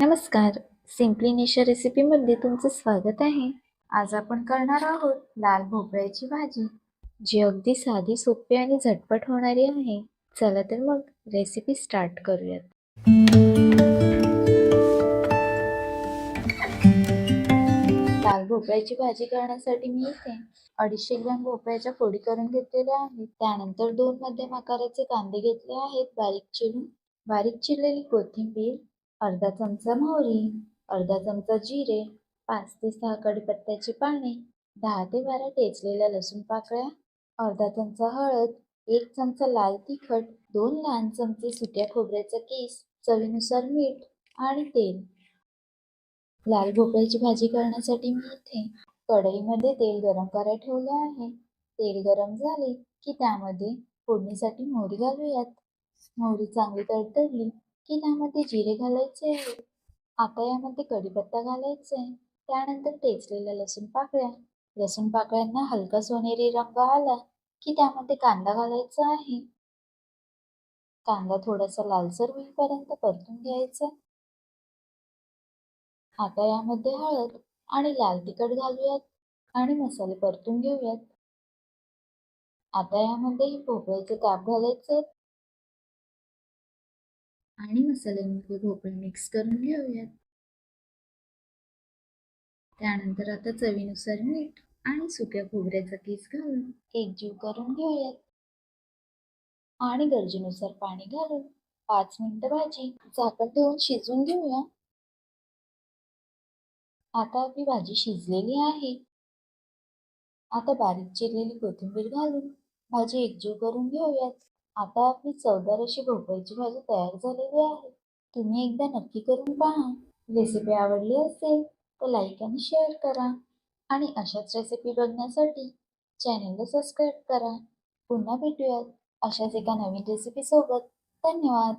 नमस्कार. Simply nature रेसिपीमध्ये तुमचं स्वागत आहे. आज आपण करणार आहोत लाल भोपळ्याची भाजी. जी अगदी साधी सोपी आणि झटपट होणारी आहे. चला तर मग रेसिपी स्टार्ट करूयात. लाल भोपळ्याची भाजी करण्यासाठी मी इथे अडीचशे ग्रॅम भोपळ्याच्या फोडी करून घेतलेल्या आहेत. त्यानंतर दोन मध्यम आकाराचे कांदे घेतले आहेत. बारीक चिरून बारीक चिरलेली कोथिंबीर अर्धा चमचा मोहरी अर्धा चमचा जिरे पाच ते सहा कडीपत्त्याची पाने दहा ते बारा टेचलेल्या लसूण पाकळ्या अर्धा चमचा हळद एक चमचा लाल तिखट दोन लहान चमचे सुक्या खोबऱ्याचा केस चवीनुसार मीठ आणि तेल. लाल भोपळ्याची भाजी करण्यासाठी मी इथे कढईमध्ये तेल गरम करायला ठेवले आहे. तेल गरम झाले की त्यामध्ये फोडणीसाठी मोहरी घालूयात. मोहरी चांगली तडतडली की त्यामध्ये जिरे घालायचे आता यामध्ये कढीपत्ता घालायचा आहे त्यानंतर टेचलेल्या लसूण पाकळ्या. लसूण पाकळ्यांना हलका सोनेरी रंग आला की त्यामध्ये कांदा घालायचा आहे. कांदा थोडासा लालसर होईपर्यंत परतून घ्यायचा. आता यामध्ये हळद आणि लाल तिखट घालूयात आणि मसाले परतून घेऊयात. आता यामध्ये भोपळ्याचे काप घालायचे. आणि मसाल्यामध्ये भोपळे मिक्स करून घेऊयात. त्यानंतर आता चवीनुसार मीठ आणि सुक्या खोबऱ्याचा किस घालून एकजीव करून घेऊयात. आणि गरजेनुसार पाणी घालून पाच मिनिटं भाजी झाकण ठेवून शिजवून घेऊया. आता आपली भाजी शिजलेली आहे. आता बारीक चिरलेली कोथिंबीर घालून भाजी एकजीव करून घेऊयात. आता आपली चवदार अशी भोपळ्याची भाजी तयार झालेली आहे. तुम्ही एकदा नक्की करून पहा. रेसिपी आवडली असेल तर लाईक आणि शेअर करा. आणि अशाच रेसिपी बघण्यासाठी चॅनलला सबस्क्राईब करा. पुन्हा भेटूयात अशाच एका नवीन रेसिपी सोबत. धन्यवाद.